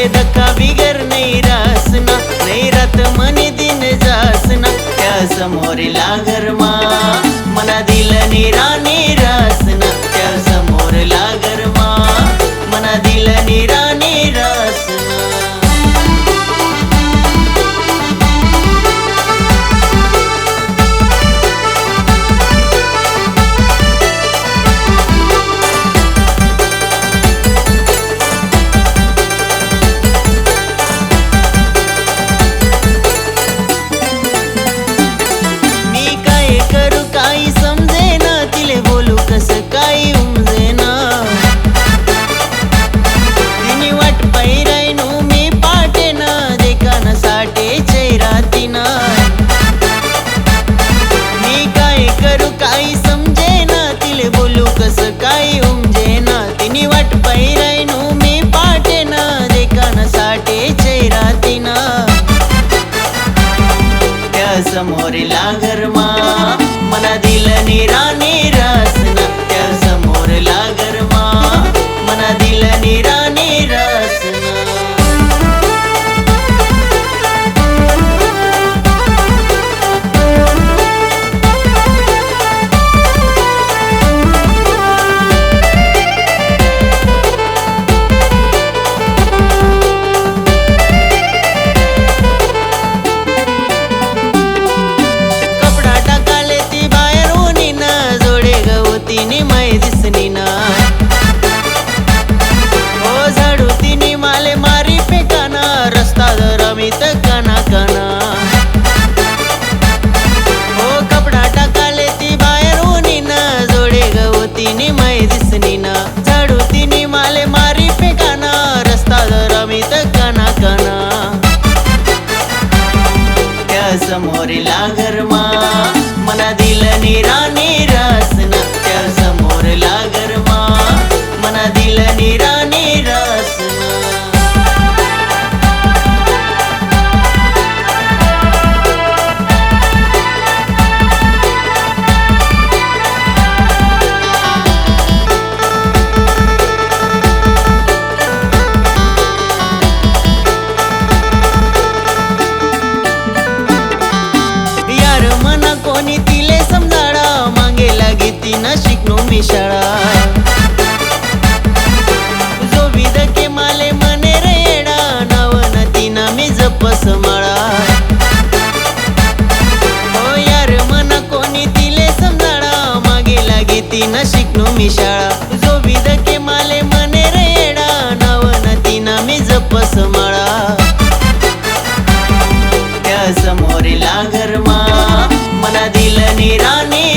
ಒಳ್ಳೆದಕ್ಕ சாகர்மா மனதில நீரானே दिसनी ना. चढू तिने माले मारी फेकाना. रस्ता जरा मी तर काना काना त्या समोरीला घर न शिकलो मी शाळा. माले रेडा तिना मी जपस कोणी तिले मागे लागे शिकलो मी शाळा. जो विदके माले मने रेडा नाव हो तिना मी जपस माळा. त्या समोर मना दिल निराने